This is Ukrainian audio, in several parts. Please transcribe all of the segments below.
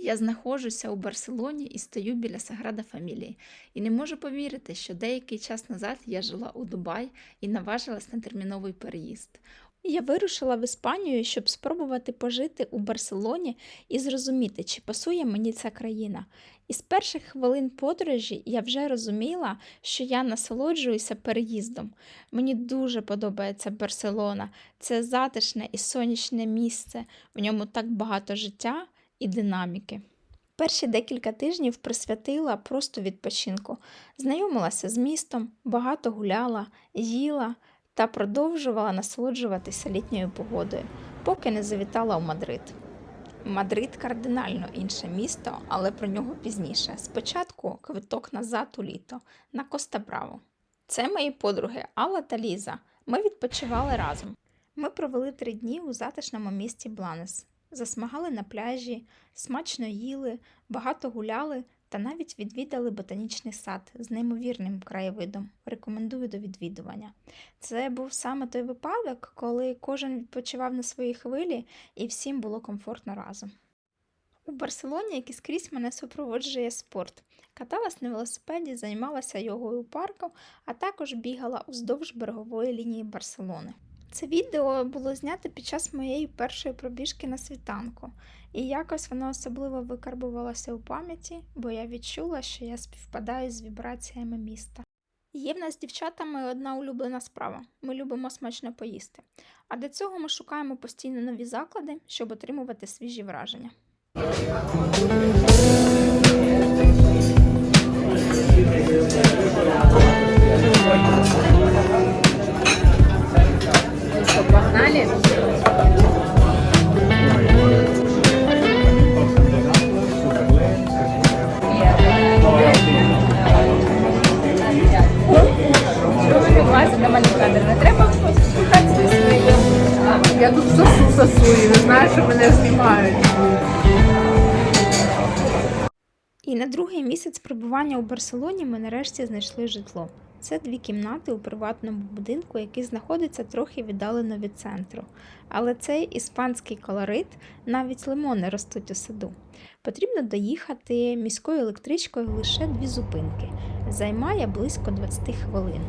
Я знаходжуся у Барселоні і стою біля Саграда Фамілії. І не можу повірити, що деякий час назад я жила у Дубай і наважилась на терміновий переїзд. Я вирушила в Іспанію, щоб спробувати пожити у Барселоні і зрозуміти, чи пасує мені ця країна. І з перших хвилин подорожі я вже розуміла, що я насолоджуюся переїздом. Мені дуже подобається Барселона. Це затишне і сонячне місце. В ньому так багато життя і динаміки. Перші декілька тижнів присвятила просто відпочинку, знайомилася з містом, багато гуляла, їла та продовжувала насолоджуватися літньою погодою, поки не завітала у Мадрид. Мадрид кардинально інше місто, але про нього пізніше. Спочатку квиток назад у літо на Коста Браво. Це мої подруги Алла та Ліза. Ми відпочивали разом. Ми провели три дні у затишному місті Бланес, засмагали на пляжі, смачно їли, багато гуляли та навіть відвідали ботанічний сад з неймовірним краєвидом. Рекомендую до відвідування. Це був саме той випадок, коли кожен відпочивав на своїй хвилі і всім було комфортно разом. У Барселоні, як і скрізь, мене супроводжує спорт. Каталась на велосипеді, займалася йогою у парку, а також бігала уздовж берегової лінії Барселони. Це відео було знято під час моєї першої пробіжки на світанку, і якось воно особливо викарбувалося у пам'яті, бо я відчула, що я співпадаю з вібраціями міста. Є в нас з дівчатами одна улюблена справа. Ми любимо смачно поїсти. А для цього ми шукаємо постійно нові заклади, щоб отримувати свіжі враження. Что, що мене знімають. І на другий місяць перебування у Барселоні ми нарешті знайшли житло. Це дві кімнати у приватному будинку, який знаходиться трохи віддалено від центру. Але цей іспанський колорит навіть лимони ростуть у саду. Потрібно доїхати міською електричкою лише дві зупинки. Займає близько 20 хвилин.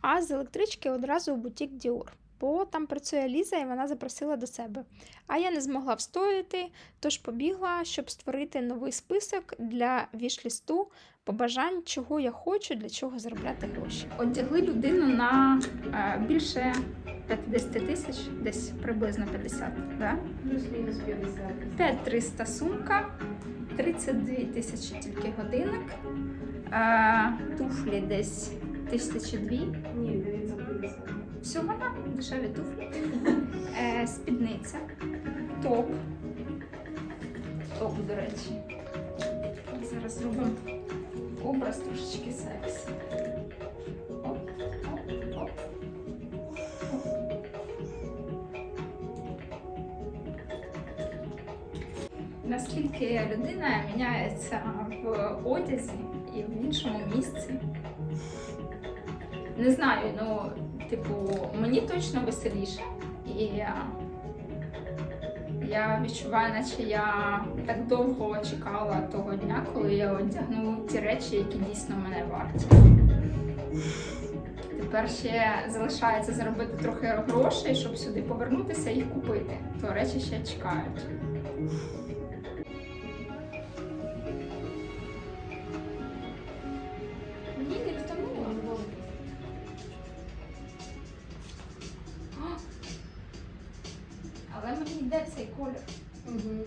А з електрички одразу у бутік Діор. Бо там працює Ліза і вона запросила до себе. А я не змогла встояти, тож побігла, щоб створити новий список для вішлісту побажань, чого я хочу, для чого заробляти гроші. Одягли людину на е, більше 50 тисяч, десь приблизно 50, да? Плюс-мінус 50. 5300 сумка, 32 тисячі тільки годинник, е, туфлі десь тисячі дві. Ні, дивіться, 50. Всього на дешеві туфлі. Е, спідниця, топ. Топ, до речі. Зараз зробимо образ трошечки сексі. Оп, оп, оп. Наскільки людина міняється в одязі і в іншому місці. Не знаю, ну, типу, мені точно веселіше. І я, відчуваю, наче я так довго чекала того дня, коли я одягну ті речі, які дійсно мене варті. Тепер ще залишається заробити трохи грошей, щоб сюди повернутися і їх купити. То речі ще чекають. Мені йде цей колір. Угу.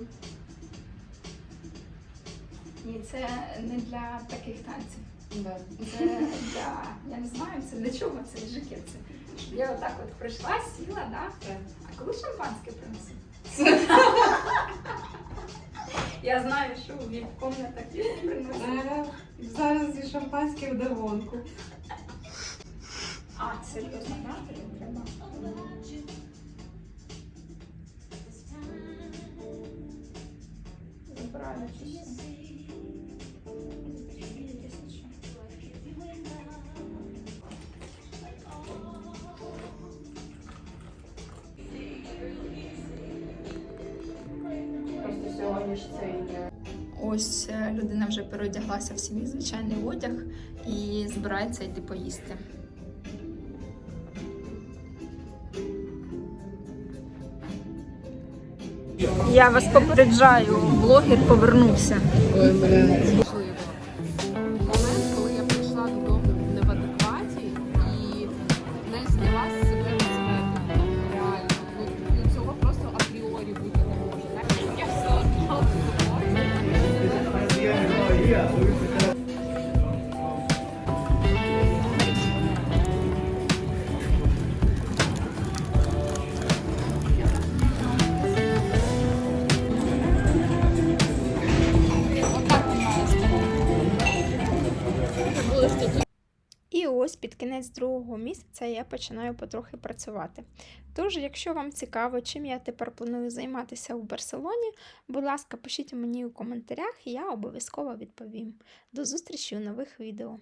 Ні, це не для таких танців. Да. Це для, я не знаю, це для чого цей жакет. Це, щоб я отак от прийшла, сіла, да? Так. А коли шампанське принесуть? Я знаю, що у віп-комнатах приносять. Е, Зараз зі шампанське в догонку. А, серйозно, да? Тобі треба. Ось е, людина вже переодяглася в свій звичайний одяг і збирається йти поїсти. Я вас попереджаю, блогер повернувся. Ось під кінець другого місяця я починаю потрохи працювати. Тож, якщо вам цікаво, чим я тепер планую займатися у Барселоні, будь ласка, пишіть мені у коментарях, і я обов'язково відповім. До зустрічі у нових відео.